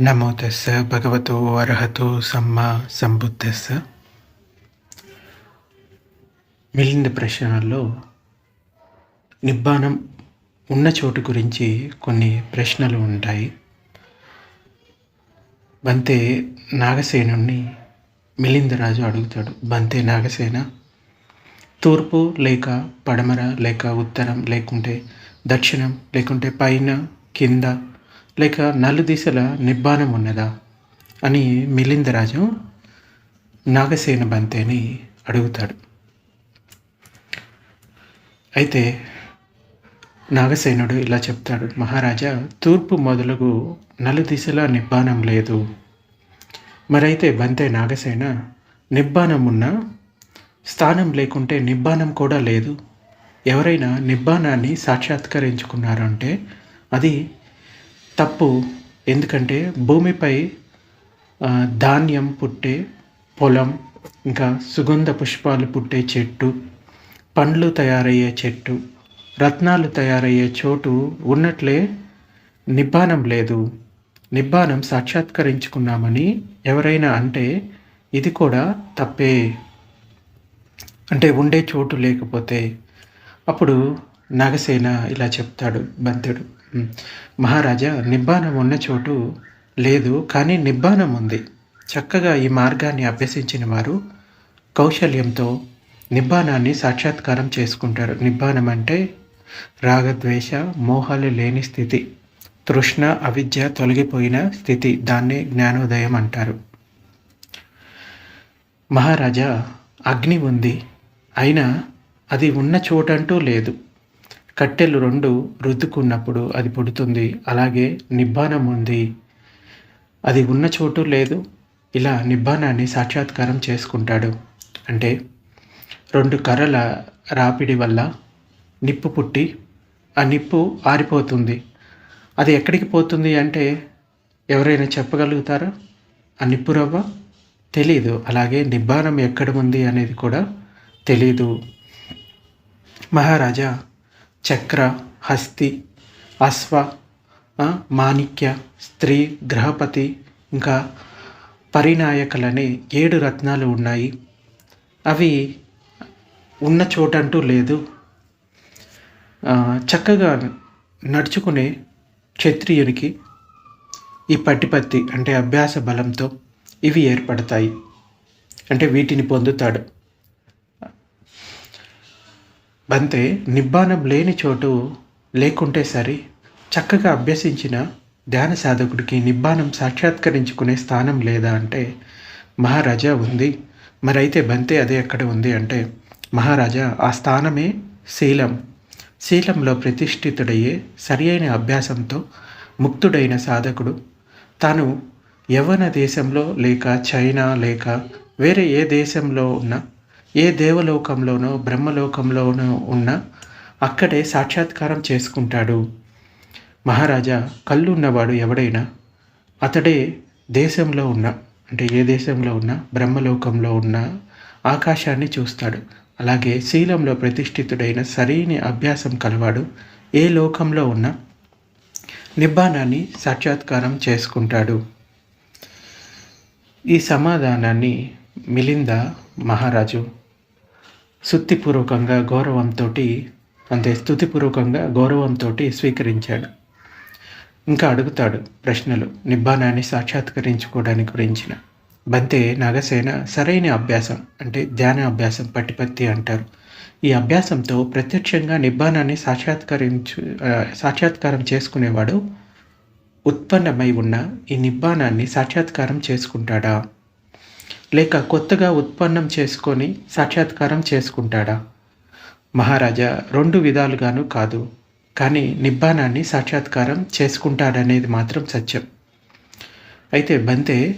నమో తెస్స భగవతో అర్హతో సమ్మ సంబుద్ధస్స. మిలింద ప్రశ్నల్లో నిబ్బానం ఉన్న చోటు గురించి కొన్ని ప్రశ్నలు ఉంటాయి. బంతే నాగసేనుణ్ణి మిలిందరాజు అడుగుతాడు. బంతే నాగసేన తూర్పు లేక పడమర లేక ఉత్తరం లేకుంటే దక్షిణం లేకుంటే పైన కింద లేక నలు దిశల నిబ్బానం ఉన్నదా? అని మిలిందరాజు నాగసేన బంతేని అడుగుతాడు. అయితే నాగసేనుడు ఇలా చెప్తాడు. మహారాజా తూర్పు మొదలుగు నలు దిశల నిబ్బానం లేదు. మరైతే బంతే నాగసేన నిబ్బానం ఉన్న స్థానం లేకుంటే నిబ్బానం కూడా లేదు. ఎవరైనా నిబ్బానాన్ని సాక్షాత్కరించుకున్నారంటే అది తప్పు ఎందుకంటే భూమిపై ధాన్యం పుట్టే పొలం ఇంకా సుగంధ పుష్పాలు పుట్టే చెట్టు పండ్లు తయారయ్యే చెట్టు రత్నాలు తయారయ్యే చోటు ఉన్నట్లే నిబ్బానం లేదు. నిబ్బానం సాక్షాత్కరించుకున్నామని ఎవరైనా అంటే ఇది కూడా తప్పే. అంటే ఉండే చోటు లేకపోతే. అప్పుడు నాగసేన ఇలా చెప్తాడు బంతుడు మహారాజా నిబ్బానం ఉన్న చోటు లేదు కానీ నిబ్బానం ఉంది. చక్కగా ఈ మార్గాన్ని అభ్యసించిన వారు కౌశల్యంతో నిబ్బానాన్ని సాక్షాత్కారం చేసుకుంటారు. నిబ్బానం అంటే రాగద్వేష మోహాలు లేని స్థితి తృష్ణ అవిద్య తొలగిపోయిన స్థితి దాన్నే జ్ఞానోదయం అంటారు. మహారాజా అగ్ని ఉంది అయినా అది ఉన్న చోటంటూ లేదు. కట్టెలు రెండు రుద్దుకున్నప్పుడు అది పుడుతుంది. అలాగే నిబ్బానం ఉంది. అది ఉన్న చోటు లేదు. ఇలా నిబ్బానాన్ని సాక్షాత్కారం చేసుకుంటాడు. అంటే రెండు కర్రల రాపిడి వల్ల నిప్పు పుట్టి ఆ నిప్పు ఆరిపోతుంది. అది ఎక్కడికి పోతుంది అంటే ఎవరైనా చెప్పగలుగుతారా? ఆ నిప్పు రవ్వ? తెలీదు. అలాగే నిబ్బానం ఎక్కడ ఉంది అనేది కూడా తెలీదు. మహారాజా చక్ర హస్తి అశ్వ మాణిక్య స్త్రీ గ్రహపతి ఇంకా పరినాయకులనే ఏడు రత్నాలు ఉన్నాయి. అవి ఉన్న చోటంటూ లేదు. చక్కగా నడుచుకునే క్షత్రియునికి ఈ పట్టిపత్తి అంటే అభ్యాస బలంతో ఇవి ఏర్పడతాయి. అంటే వీటిని పొందుతాడు. బంతే నిబ్బానం లేని చోటు లేకుంటే సరి. చక్కగా అభ్యసించిన ధ్యాన సాధకుడికి నిబ్బానం సాక్షాత్కరించుకునే స్థానం లేదా అంటే మహారాజా ఉంది. మరైతే బంతే అదే ఎక్కడ ఉంది అంటే మహారాజా ఆ స్థానమే శీలం. శీలంలో ప్రతిష్ఠితుడయ్యే సరి అయిన అభ్యాసంతో ముక్తుడైన సాధకుడు. తాను యవ్వన దేశంలో లేక చైనా లేక వేరే ఏ దేశంలో ఉన్నా ఏ దేవలోకంలోనో బ్రహ్మలోకంలోనో ఉన్నా అక్కడే సాక్షాత్కారం చేసుకుంటాడు. మహారాజా కళ్ళు ఉన్నవాడు ఎవడైనా అతడే దేశంలో ఉన్న అంటే ఏ దేశంలో ఉన్నా బ్రహ్మలోకంలో ఉన్న ఆకాశాన్ని చూస్తాడు. అలాగే శీలంలో ప్రతిష్ఠితుడైన సరైన అభ్యాసం కలవాడు ఏ లోకంలో ఉన్నా నిబ్బానాన్ని సాక్షాత్కారం చేసుకుంటాడు. ఈ సమాధానాన్ని మిలింద మహారాజు శుద్ధిపూర్వకంగా గౌరవంతో అంతే స్థుతిపూర్వకంగా గౌరవంతో స్వీకరించాడు. ఇంకా అడుగుతాడు ప్రశ్నలు నిబ్బానాన్ని సాక్షాత్కరించుకోవడానికి గురించిన. బంతే నాగసేన సరైన అభ్యాసం అంటే ధ్యాన అభ్యాసం పట్టిపత్తి అంటారు. ఈ అభ్యాసంతో ప్రత్యక్షంగా నిబ్బానాన్ని సాక్షాత్కరించు సాక్షాత్కారం చేసుకునేవాడు ఉత్పన్నమై ఉన్న ఈ నిబ్బానాన్ని సాక్షాత్కారం చేసుకుంటాడా? లేక కొత్తగా ఉత్పన్నం చేసుకొని సాక్షాత్కారం చేసుకుంటాడా? మహారాజా రెండు విధాలుగాను కాదు. కానీ నిబ్బానాన్ని సాక్షాత్కారం చేసుకుంటాడనేది మాత్రం సత్యం. అయితే బంతే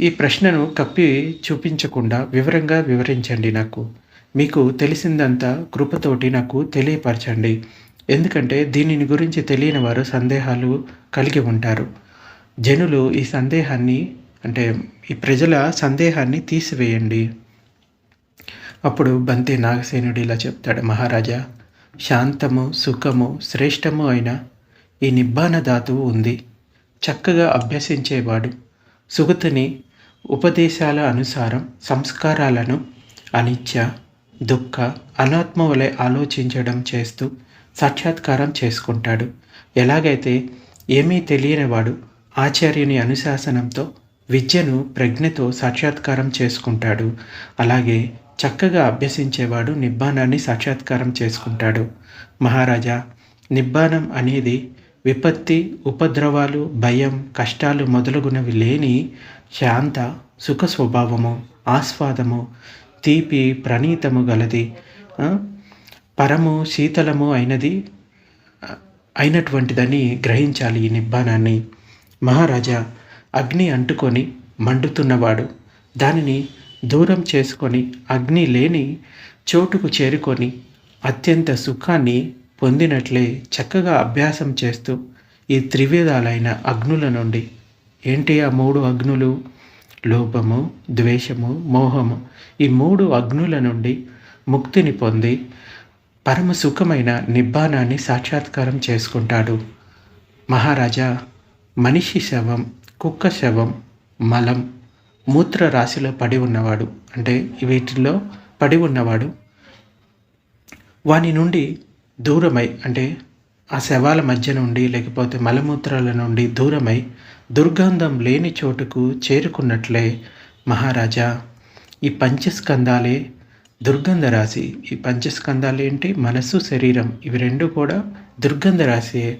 ఈ ప్రశ్నను కప్పి చూపించకుండా వివరంగా వివరించండి నాకు. మీకు తెలిసిందంతా కృపతోటి నాకు తెలియపరచండి. ఎందుకంటే దీనిని గురించి తెలియని వారు సందేహాలు కలిగి ఉంటారు. జనులు ఈ సందేహాన్ని అంటే ఈ ప్రజల సందేహాన్ని తీసివేయండి. అప్పుడు బంతి నాగసేనుడు ఇలా చెప్తాడు మహారాజా శాంతము సుఖము శ్రేష్టము అయిన ఈ నిబ్బాన ధాతువు ఉంది. చక్కగా అభ్యసించేవాడు. సుగతుని ఉపదేశాల అనుసారం సంస్కారాలను అనిత్య దుఃఖ అనాత్మ వలె ఆలోచించడం చేస్తూ సాక్షాత్కారం చేసుకుంటాడు. ఎలాగైతే ఏమీ తెలియనివాడు ఆచార్యుని అనుశాసనంతో విద్యను ప్రజ్ఞతో సాక్షాత్కారం చేసుకుంటాడు. అలాగే చక్కగా అభ్యసించేవాడు నిబ్బానాన్ని సాక్షాత్కారం చేసుకుంటాడు. మహారాజా నిబ్బానం అనేది విపత్తి ఉపద్రవాలు భయం కష్టాలు మొదలగునవి లేని శాంత సుఖ స్వభావము ఆస్వాదము తీపి ప్రణీతము గలది. పరము శీతలము అయినది అయినటువంటిదని గ్రహించాలి ఈ నిబ్బానాన్ని మహారాజా అగ్ని అంటుకొని మండుతున్నవాడు. దానిని దూరం చేసుకొని అగ్ని లేని చోటుకు చేరుకొని అత్యంత సుఖాన్ని పొందినట్లే చక్కగా అభ్యాసం చేస్తూ ఈ త్రివేదాలైన అగ్నుల నుండి. ఏంటి ఆ మూడు అగ్నులు? లోపము ద్వేషము మోహము. ఈ మూడు అగ్నుల నుండి ముక్తిని పొంది పరమ సుఖమైన నిబ్బానాన్ని సాక్షాత్కారం చేసుకుంటాడు. మహారాజా మనిషి శవం కుక్క శవం మలం మూత్ర రాశిలో పడి ఉన్నవాడు అంటే వీటిలో పడి ఉన్నవాడు వాని నుండి దూరమై అంటే ఆ శవాల మధ్య నుండి లేకపోతే మలమూత్రాల నుండి దూరమై దుర్గంధం లేని చోటుకు చేరుకున్నట్లే మహారాజా ఈ పంచస్కందాలే దుర్గంధ రాశి. ఈ పంచస్కందాలు ఏంటి? మనస్సు శరీరం. ఇవి రెండు కూడా దుర్గంధ రాశియే.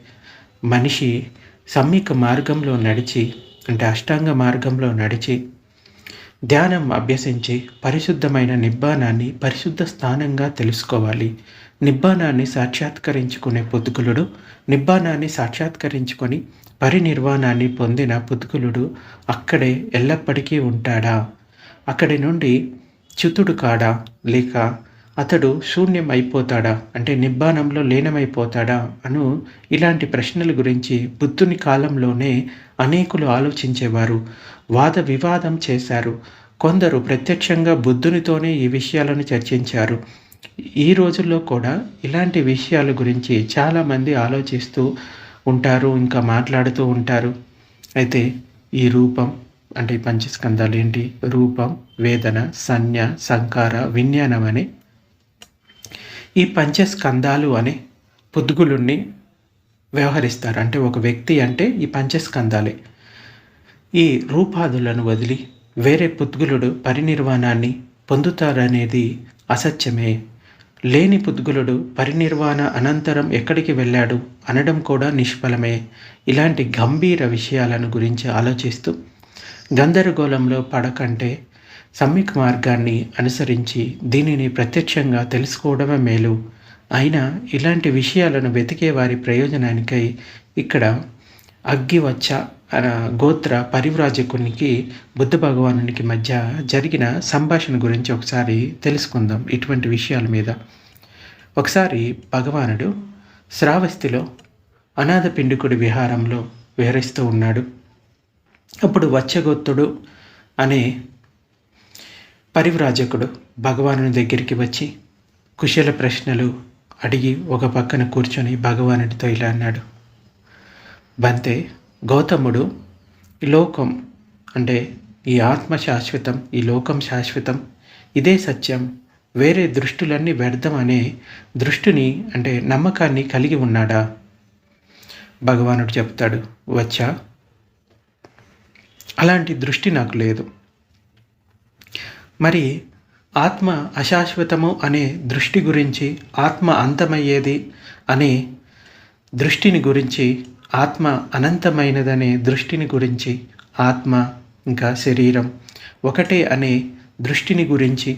మనిషి సమ్మిక మార్గంలో నడిచి అంటే అష్టాంగ మార్గంలో నడిచి ధ్యానం అభ్యసించి పరిశుద్ధమైన నిబ్బానాన్ని పరిశుద్ధ స్థానంగా తెలుసుకోవాలి. నిబ్బానాన్ని సాక్షాత్కరించుకునే పుతుకులుడు నిబ్బానాన్ని సాక్షాత్కరించుకొని పరినిర్వాణాన్ని పొందిన పుతుకులుడు అక్కడే ఎల్లప్పటికీ ఉంటాడా? అక్కడి నుండి చ్యుతుడు కాడా? లేక అతడు శూన్యం అయిపోతాడా అంటే నిబ్బానంలో లీనమైపోతాడా? అను ఇలాంటి ప్రశ్నల గురించి బుద్ధుని కాలంలోనే అనేకులు ఆలోచించేవారు. వాద వివాదం చేశారు. కొందరు ప్రత్యక్షంగా బుద్ధునితోనే ఈ విషయాలను చర్చించారు. ఈ రోజుల్లో కూడా ఇలాంటి విషయాల గురించి చాలామంది ఆలోచిస్తూ ఉంటారు ఇంకా మాట్లాడుతూ ఉంటారు. అయితే ఈ రూపం అంటే పంచస్కందాలు ఏంటి? రూపం వేదన సంజ్ఞ సంకార విజ్ఞానం అనే ఈ పంచస్కందాలు అనే పొద్దుగులుణ్ణి వ్యవహరిస్తారు. అంటే ఒక వ్యక్తి అంటే ఈ పంచస్కందాలే ఈ రూపాదులను వదిలి వేరే పుద్గులుడు పరినిర్వాణాన్ని పొందుతారనేది అసత్యమే. లేని పుద్గులుడు పరినిర్వాణ అనంతరం ఎక్కడికి వెళ్ళాడు అనడం కూడా నిష్ఫలమే. ఇలాంటి గంభీర విషయాలను గురించి ఆలోచిస్తూ గందరగోళంలో పడకంటే సమ్యక్ మార్గాన్ని అనుసరించి దీనిని ప్రత్యక్షంగా తెలుసుకోవడమే మేలు. అయినా ఇలాంటి విషయాలను వెతికే వారి ప్రయోజనానికై ఇక్కడ అగ్గివచ్చ గోత్ర పరివ్రాజకునికి బుద్ధ భగవానునికి మధ్య జరిగిన సంభాషణ గురించి ఒకసారి తెలుసుకుందాం ఇటువంటి విషయాల మీద. ఒకసారి భగవానుడు శ్రావస్తిలో అనాథ పిండికుడి విహారంలో విహరిస్తూ ఉన్నాడు. అప్పుడు వచ్చగొత్తుడు అనే పరివ్రాజకుడు భగవాను దగ్గరికి వచ్చి కుశల ప్రశ్నలు అడిగి ఒక పక్కన కూర్చొని భగవానుడితో ఇలా అన్నాడు. బంతే గౌతముడు ఈ లోకం అంటే ఈ ఆత్మ శాశ్వతం ఈ లోకం శాశ్వతం ఇదే సత్యం వేరే దృష్టులన్నీ వ్యర్థం అనే దృష్టిని అంటే నమ్మకాన్ని కలిగి ఉన్నాడా? భగవానుడు చెప్తాడు వచ్చా. అలాంటి దృష్టి నాకు లేదు. మరి ఆత్మ అశాశ్వతము అనే దృష్టి గురించి ఆత్మ అంతమయ్యేది అనే దృష్టిని గురించి ఆత్మ అనంతమైనదనే దృష్టిని గురించి ఆత్మ ఇంకా శరీరం ఒకటే అనే దృష్టిని గురించి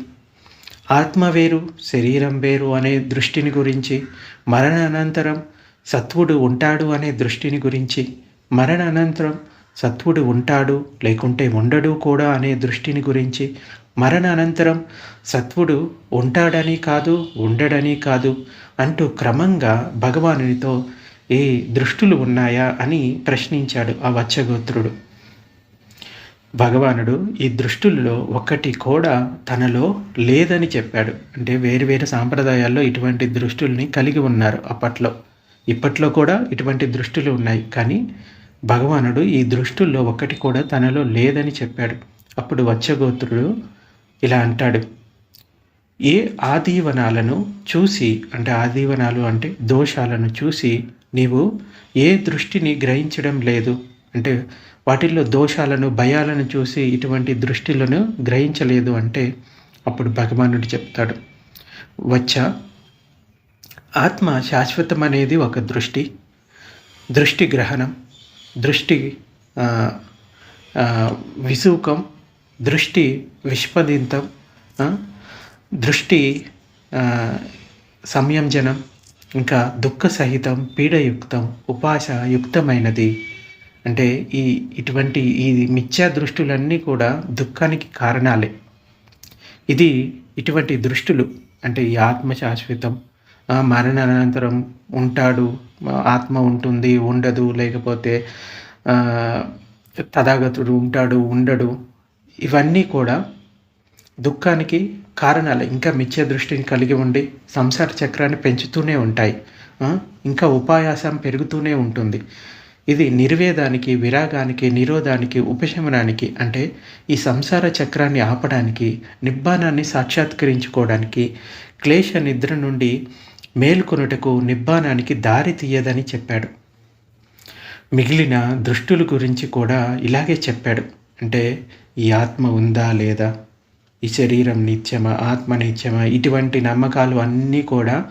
ఆత్మ వేరు శరీరం వేరు అనే దృష్టిని గురించి మరణ అనంతరం సత్వుడు ఉంటాడు అనే దృష్టిని గురించి మరణ అనంతరం సత్వుడు ఉంటాడు లేకుంటే ఉండడు కూడా అనే దృష్టిని గురించి మరణ అనంతరం సత్వుడు ఉంటాడని కాదు ఉండడని కాదు అంటూ క్రమంగా భగవానునితో ఏ దృష్టులు ఉన్నాయా? అని ప్రశ్నించాడు ఆ వచ్చగోత్రుడు భగవానుడు ఈ దృష్టుల్లో ఒక్కటి కూడా తనలో లేదని చెప్పాడు. అంటే వేరు వేరు సాంప్రదాయాల్లో ఇటువంటి దృష్టుల్ని కలిగి ఉన్నారు అప్పట్లో. ఇప్పట్లో కూడా ఇటువంటి దృష్టులు ఉన్నాయి. కానీ భగవానుడు ఈ దృష్టుల్లో ఒకటి కూడా తనలో లేదని చెప్పాడు. అప్పుడు వచ్చగోత్రుడు ఇలా అంటాడు. ఏ ఆదీవనాలను చూసి అంటే ఆదీవనాలు అంటే దోషాలను చూసి నీవు ఏ దృష్టిని గ్రహించడం లేదు? అంటే వాటిల్లో దోషాలను భయాలను చూసి ఇటువంటి దృష్టిలను గ్రహించలేదు అంటే అప్పుడు భగవానుడు చెప్తాడు. వచ్చా. ఆత్మ శాశ్వతం అనేది ఒక దృష్టి. దృష్టి గ్రహణం. దృష్టి విసూకం దృష్టి విష్పదింతం దృష్టి సంయంజనం ఇంకా దుఃఖ సహితం పీడయుక్తం ఉపాసయుక్తమైనది. అంటే ఈ ఇటువంటి ఈ మిథ్యా దృష్టులన్నీ కూడా దుఃఖానికి కారణాలే. ఇది ఇటువంటి దృష్టులు అంటే ఈ ఆత్మ శాశ్వతం మరణానంతరం ఉంటాడు ఆత్మ ఉంటుంది ఉండదు లేకపోతే తథాగతుడు ఉంటాడు ఉండడు ఇవన్నీ కూడా దుఃఖానికి కారణాలు. ఇంకా మిథ్య దృష్టిని కలిగి ఉండి సంసార చక్రాన్ని పెంచుతూనే ఉంటాయి. ఇంకా ఉపాయాసం పెరుగుతూనే ఉంటుంది. ఇది నిర్వేదానికి విరాగానికి నిరోధానికి ఉపశమనానికి అంటే ఈ సంసార చక్రాన్ని ఆపడానికి నిబ్బానాన్ని సాక్షాత్కరించుకోవడానికి క్లేశ నిద్ర నుండి మేల్కొనుటకు నిబ్బానానికి దారి తీయదని చెప్పాడు. మిగిలిన దృష్టుల గురించి కూడా ఇలాగే చెప్పాడు. అంటే ఈ ఆత్మ ఉందా లేదా? ఈ శరీరం నిత్యమా? ఆత్మ నిత్యమా? ఇటువంటి నమ్మకాలు అన్నీ కూడా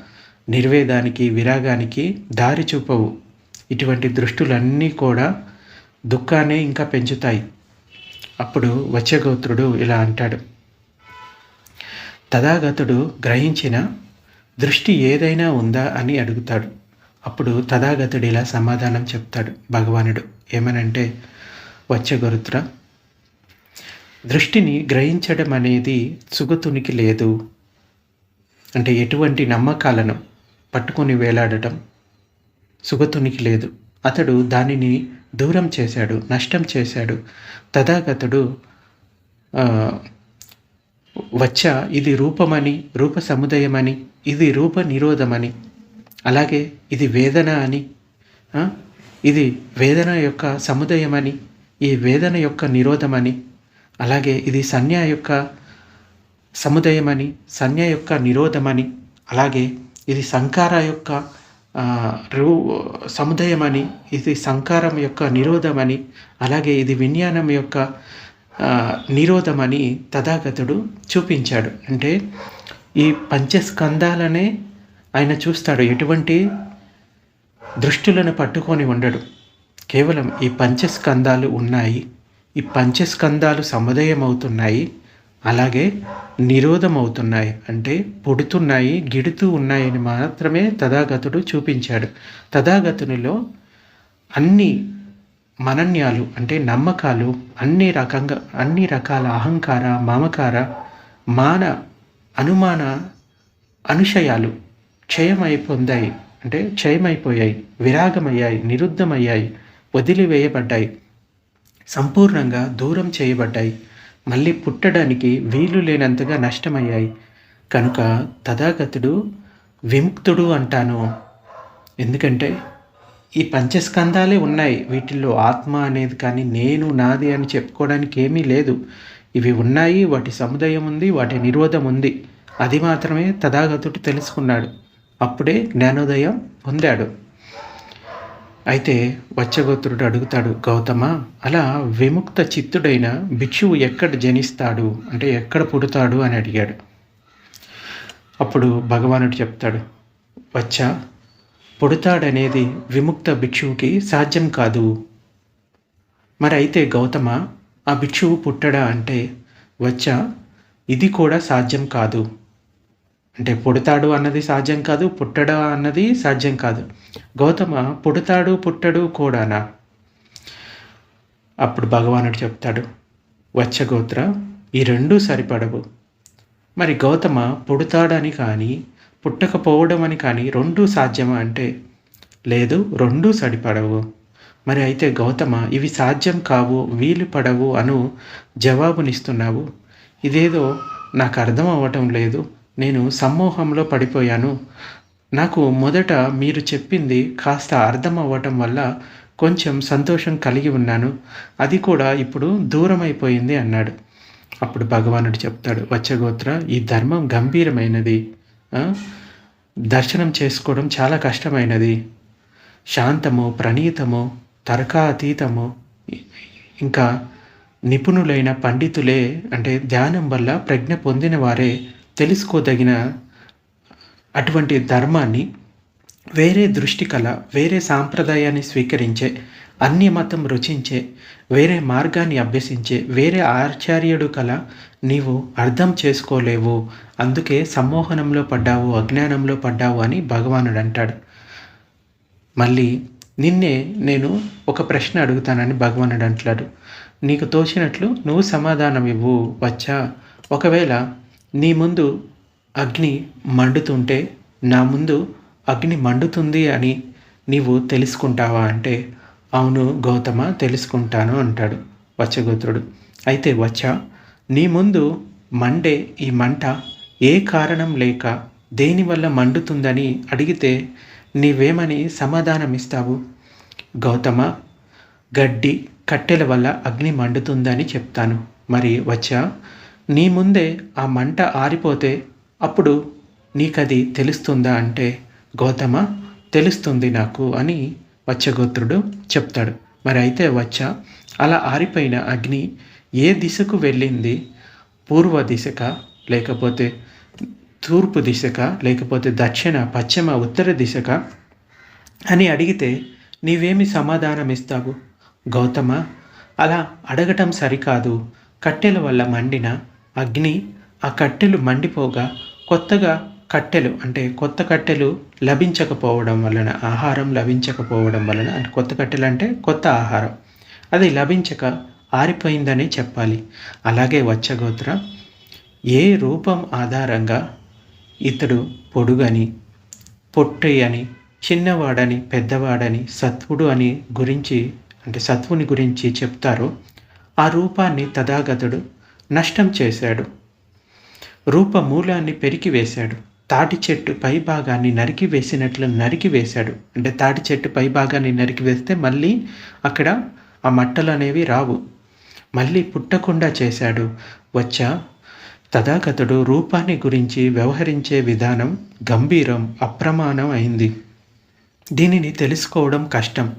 నిర్వేదానికి విరాగానికి దారి చూపవు. ఇటువంటి దృష్టులన్నీ కూడా దుఃఖాన్ని ఇంకా పెంచుతాయి. అప్పుడు వచ్చగోత్రుడు ఇలా అంటాడు. తథాగతుడు గ్రహించిన దృష్టి ఏదైనా ఉందా అని అడుగుతాడు. అప్పుడు తథాగతుడు ఇలా సమాధానం చెప్తాడు భగవానుడు. ఏమనంటే వచ్చగోత్ర దృష్టిని గ్రహించడం అనేది సుగతునికి లేదు. అంటే ఎటువంటి నమ్మకాలను పట్టుకొని వేలాడటం సుగతునికి లేదు. అతడు దానిని దూరం చేశాడు నష్టం చేశాడు. తథాగతుడు వచ్చ ఇది రూపమని రూప సముదయమని ఇది రూప నిరోధమని అలాగే ఇది వేదన అని ఇది వేదన యొక్క సముదయమని ఈ వేదన యొక్క నిరోధమని అలాగే ఇది సంజ్ఞ యొక్క సముదయమని సంజ్ఞ యొక్క నిరోధమని అలాగే ఇది సంకార యొక్క రూ సముదయమని ఇది సంకారం యొక్క నిరోధమని అలాగే ఇది విజ్ఞానం యొక్క నిరోధమని తథాగతుడు చూపించాడు. అంటే ఈ పంచస్కందాలనే ఆయన చూస్తాడు. ఎటువంటి దృష్టిలను పట్టుకొని ఉండడు. కేవలం ఈ పంచస్కందాలు ఉన్నాయి. ఈ పంచస్కందాలు సముదయం అవుతున్నాయి అలాగే నిరోధం అవుతున్నాయి అంటే పొడుతున్నాయి గిడుతూ ఉన్నాయని మాత్రమే తథాగతుడు చూపించాడు. తథాగతునిలో అన్ని మనన్యాలు అంటే నమ్మకాలు అన్ని రకంగా అన్ని రకాల అహంకార మామకార మాన అనుమాన అనుషయాలు క్షయమైపోందాయి అంటే క్షయమైపోయాయి విరాగమయ్యాయి నిరుద్ధమయ్యాయి వదిలివేయబడ్డాయి. సంపూర్ణంగా దూరం చేయబడ్డాయి. మళ్ళీ పుట్టడానికి వీలు లేనంతగా నష్టమయ్యాయి. కనుక తథాగతుడు విముక్తుడు అంటాను. ఎందుకంటే ఈ పంచస్కందాలే ఉన్నాయి. వీటిల్లో ఆత్మ అనేది కానీ నేను నాది అని చెప్పుకోవడానికి ఏమీ లేదు. ఇవి ఉన్నాయి. వాటి సముదాయం ఉంది. వాటి నిరోధం ఉంది. అది మాత్రమే తథాగతుడు తెలుసుకున్నాడు. అప్పుడే జ్ఞానోదయం పొందాడు. అయితే వచ్చగోత్రుడు అడుగుతాడు గౌతమ అలా విముక్త చిత్తుడైన భిక్షువు ఎక్కడ జనిస్తాడు? అంటే ఎక్కడ పుడతాడు? అని అడిగాడు. అప్పుడు భగవానుడు చెప్తాడు వచ్చా పుడతాడనేది విముక్త భిక్షువుకి సాధ్యం కాదు. మరి అయితే గౌతమ ఆ భిక్షువు పుట్టడా అంటే వచ్చా ఇది కూడా సాధ్యం కాదు. అంటే పుడతాడు అన్నది సాధ్యం కాదు పుట్టడా అన్నది సాధ్యం కాదు. గౌతమ పుడతాడు పుట్టడు కూడానా? అప్పుడు భగవానుడు చెప్తాడు వచ్చగోత్ర ఈ రెండూ సరిపడవు. మరి గౌతమ పుడతాడని కానీ పుట్టకపోవడం అని కానీ రెండూ సాధ్యమా అంటే లేదు రెండూ సరిపడవు. మరి అయితే గౌతమ ఇవి సాధ్యం కావు వీలు పడవు అను జవాబునిస్తున్నావు. ఇదేదో నాకు అర్థం అవ్వటం లేదు. నేను సమ్మోహంలో పడిపోయాను. నాకు మొదట మీరు చెప్పింది కాస్త అర్థం అవ్వటం వల్ల కొంచెం సంతోషం కలిగి ఉన్నాను. అది కూడా ఇప్పుడు దూరం అయిపోయింది అన్నాడు. అప్పుడు భగవానుడు చెప్తాడు వచ్చగోత్ర ఈ ధర్మం గంభీరమైనది. దర్శనం చేసుకోవడం చాలా కష్టమైనది. శాంతము ప్రణీతము తర్కాతీతము ఇంకా నిపుణులైన పండితులే అంటే ధ్యానం వల్ల ప్రజ్ఞ పొందిన వారే తెలుసుకోదగిన అటువంటి ధర్మాన్ని వేరే దృష్టి కల వేరే సాంప్రదాయాన్ని స్వీకరించే అన్య మతం రుచించే వేరే మార్గాన్ని అభ్యసించే వేరే ఆచార్యుడు కల నీవు అర్థం చేసుకోలేవు. అందుకే సమ్మోహనంలో పడ్డావు అజ్ఞానంలో పడ్డావు అని భగవానుడు అంటాడు. మళ్ళీ నిన్నే నేను ఒక ప్రశ్న అడుగుతానని భగవానుడు అంటాడు నీకు తోచినట్లు నువ్వు సమాధానం ఇవ్వు వచ్చా. ఒకవేళ నీ ముందు అగ్ని మండుతుంటే నా ముందు అగ్ని మండుతుంది అని నీవు తెలుసుకుంటావా అంటే అవును గౌతమ తెలుసుకుంటాను అంటాడు వచ్చగోత్రుడు అయితే వచ్చా నీ ముందు మండే ఈ మంట ఏ కారణం లేక దేనివల్ల మండుతుందని అడిగితే నీవేమని సమాధానం ఇస్తావు గౌతమ గడ్డి కట్టెల వల్ల అగ్ని మండుతుందని చెప్తాను. మరి వచ్చా నీ ముందే ఆ మంట ఆరిపోతే అప్పుడు నీకది తెలుస్తుందా అంటే గౌతమ తెలుస్తుంది నాకు అని వచ్చగోత్రుడు చెప్తాడు. మరి అయితే వచ్చా అలా ఆరిపోయిన అగ్ని ఏ దిశకు వెళ్ళింది? పూర్వ దిశక లేకపోతే తూర్పు దిశక లేకపోతే దక్షిణ పశ్చిమ ఉత్తర దిశక అని అడిగితే నీవేమి సమాధానం ఇస్తావు గౌతమ అలా అడగటం సరికాదు. కట్టెల వల్ల మండిన అగ్ని ఆ కట్టెలు మండిపోగా కొత్తగా కట్టెలు అంటే కొత్త కట్టెలు లభించకపోవడం వలన ఆహారం లభించకపోవడం వలన అంటే కొత్త కట్టెలు అంటే కొత్త ఆహారం. అది లభించక ఆరిపోయిందని చెప్పాలి. అలాగే వచ్చగోత్ర ఏ రూపం ఆధారంగా ఇతడు పొడుగని పొట్టి అని చిన్నవాడని పెద్దవాడని సత్వుడు అని గురించి అంటే సత్వుని గురించి చెప్తారో ఆ రూపాన్ని తథాగతుడు నష్టం చేశాడు. రూప మూలాన్ని తాటి చెట్టు పై భాగాన్ని నరికి వేసినట్లు నరికి వేశాడు అంటే తాటి చెట్టు పై భాగాన్ని నరికి వేస్తే మళ్ళీ అక్కడ ఆ మట్టలు అనేవి రావు. మళ్ళీ పుట్టకుండా చేశాడు. వచ్చా తథాగతుడు రూపాన్ని గురించి వ్యవహరించే విధానం గంభీరం అప్రమాణం అయింది. దీనిని తెలుసుకోవడం కష్టం.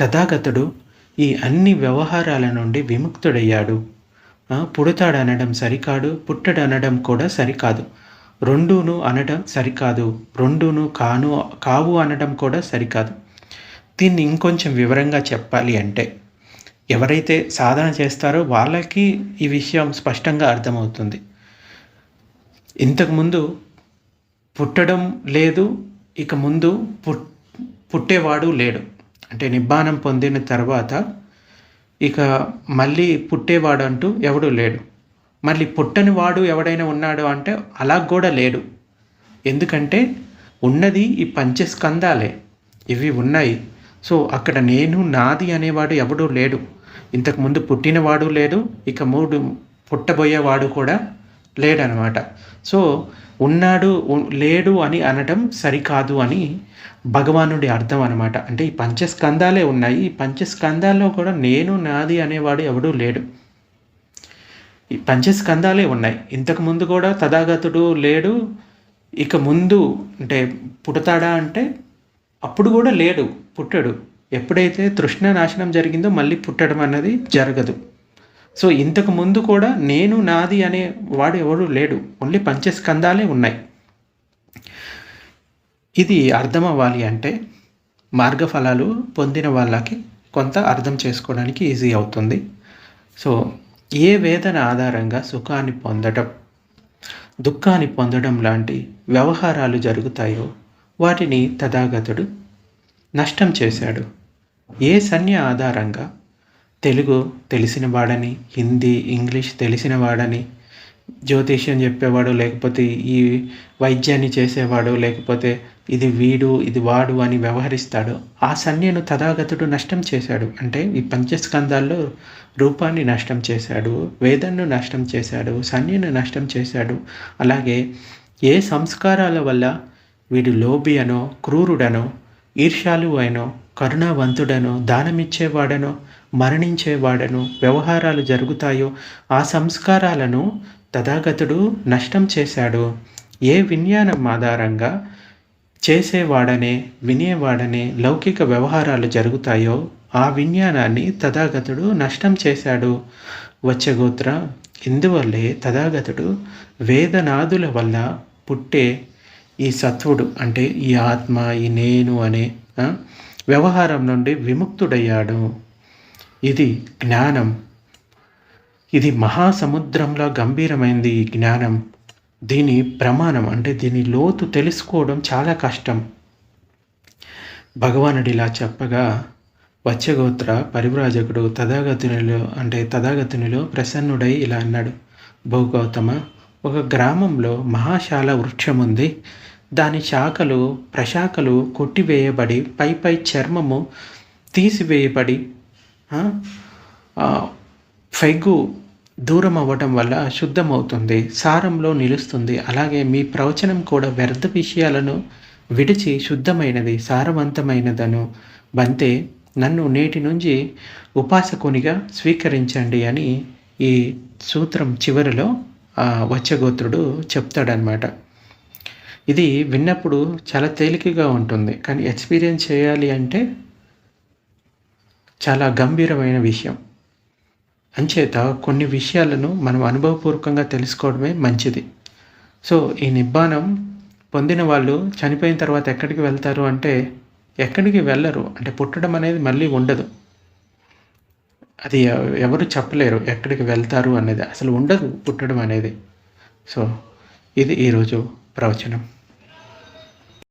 తథాగతుడు ఈ అన్ని వ్యవహారాల నుండి విముక్తుడయ్యాడు. పుడతాడనడం సరికాడు పుట్టడనడం కూడా సరికాదు. రెండును అనడం సరికాదు రెండును కాను కావు అనడం కూడా సరికాదు. దీన్ని ఇంకొంచెం వివరంగా చెప్పాలి అంటే ఎవరైతే సాధన చేస్తారో వాళ్ళకి ఈ విషయం స్పష్టంగా అర్థమవుతుంది. ఇంతకుముందు పుట్టడం లేదు ఇక ముందు పుట్ పుట్టేవాడు లేడు. అంటే నిబ్బానం పొందిన తర్వాత ఇక మళ్ళీ పుట్టేవాడు అంటూ ఎవడూ లేడు. మళ్ళీ పుట్టని వాడు ఎవడైనా ఉన్నాడు అంటే అలా కూడా లేడు. ఎందుకంటే ఉన్నది ఈ పంచస్కందాలే ఇవి ఉన్నాయి. సో అక్కడ నేను నాది అనేవాడు ఎవడూ లేడు. ఇంతకుముందు పుట్టినవాడు లేడు ఇక మూడు పుట్టబోయేవాడు కూడా లేడనమాట. సో ఉన్నాడు లేడు అని అనడం సరికాదు అని భగవానుడి అర్థం అనమాట అంటే ఈ పంచస్కందాలే ఉన్నాయి. ఈ పంచస్కందాల్లో కూడా నేను నాది అనేవాడు ఎవడూ లేడు. ఈ పంచస్కందాలే ఉన్నాయి. ఇంతకు ముందు కూడా తథాగతుడు లేడు. ఇక ముందు అంటే పుడతాడా అంటే అప్పుడు కూడా లేడు పుట్టడు. ఎప్పుడైతే తృష్ణ నాశనం జరిగిందో మళ్ళీ పుట్టడం అన్నది జరగదు. సో ఇంతకు ముందు కూడా నేను నాది అనే వాడు ఎవడు లేడు. ఓన్లీ పంచస్కందాలే ఉన్నాయి. ఇది అర్థం అవ్వాలి అంటే మార్గఫలాలు పొందిన వాళ్ళకి కొంత అర్థం చేసుకోవడానికి ఈజీ అవుతుంది. సో ఏ వేదన ఆధారంగా సుఖాన్ని పొందడం దుఃఖాన్ని పొందడం లాంటి వ్యవహారాలు జరుగుతాయో వాటిని తథాగతుడు నష్టం చేశాడు. ఏ సన్య ఆధారంగా తెలుగు తెలిసిన వాడని హిందీ ఇంగ్లీష్ తెలిసిన వాడని జ్యోతిష్యం చెప్పేవాడు లేకపోతే ఈ వైద్యాన్ని చేసేవాడు లేకపోతే ఇది వీడు ఇది వాడు అని వ్యవహరిస్తాడు. ఆ సన్యను తథాగతుడు నష్టం చేశాడు. అంటే ఈ పంచస్కందాల్లో రూపాన్ని నష్టం చేశాడు వేదన్ను నష్టం చేశాడు సన్యను నష్టం చేశాడు. అలాగే ఏ సంస్కారాల వల్ల వీడు లోబి అనో క్రూరుడనో ఈర్ష్యాలు అయినో కరుణావంతుడనో దానమిచ్చేవాడనో మరణించేవాడను వ్యవహారాలు జరుగుతాయో ఆ సంస్కారాలను తథాగతుడు నష్టం చేశాడు. ఏ విజ్ఞానం ఆధారంగా చేసేవాడనే వినేవాడనే లౌకిక వ్యవహారాలు జరుగుతాయో ఆ విజ్ఞానాన్ని తథాగతుడు నష్టం చేశాడు. వచ్చగోత్ర ఇందువల్లే తథాగతుడు వేదనాదుల వల్ల పుట్టే ఈ సత్వుడు అంటే ఈ ఆత్మ ఈ నేను అనే వ్యవహారం నుండి విముక్తుడయ్యాడు. ఇది జ్ఞానం. ఇది మహాసముద్రంలో గంభీరమైంది ఈ జ్ఞానం. దీని ప్రమాణం అంటే దీని లోతు తెలుసుకోవడం చాలా కష్టం. భగవానుడు ఇలా చెప్పగా వచ్చగోత్ర పరివ్రాజకుడు తథాగతునిలో అంటే తథాగతునిలో ప్రసన్నుడై ఇలా అన్నాడు. భూగౌతమ ఒక గ్రామంలో మహాశాల వృక్షం ఉంది దాని శాఖలు ప్రశాఖలు కొట్టివేయబడి పై పై చర్మము తీసివేయబడి ఫైగు దూరం అవ్వటం వల్ల శుద్ధమవుతుంది సారంలో నిలుస్తుంది. అలాగే మీ ప్రవచనం కూడా వ్యర్థ విషయాలను విడిచి శుద్ధమైనది సారవంతమైనదను బంతే నన్ను నేటి నుంచి ఉపాసకునిగా స్వీకరించండి అని ఈ సూత్రం చివరిలో వచ్చగోత్రుడు చెప్తాడనమాట ఇది విన్నప్పుడు చాలా తేలికగా ఉంటుంది. కానీ ఎక్స్పీరియన్స్ చేయాలి అంటే చాలా గంభీరమైన విషయం. అంచేత కొన్ని విషయాలను మనం అనుభవపూర్వకంగా తెలుసుకోవడమే మంచిది. సో ఈ నిబ్బానం పొందిన వాళ్ళు చనిపోయిన తర్వాత ఎక్కడికి వెళ్తారు అంటే ఎక్కడికి వెళ్ళరు. అంటే పుట్టడం అనేది మళ్ళీ ఉండదు. అది ఎవరు చెప్పలేరు ఎక్కడికి వెళ్తారు అనేది. అసలు ఉండదు పుట్టడం అనేది. సో ఇది ఈరోజు ప్రవచనం.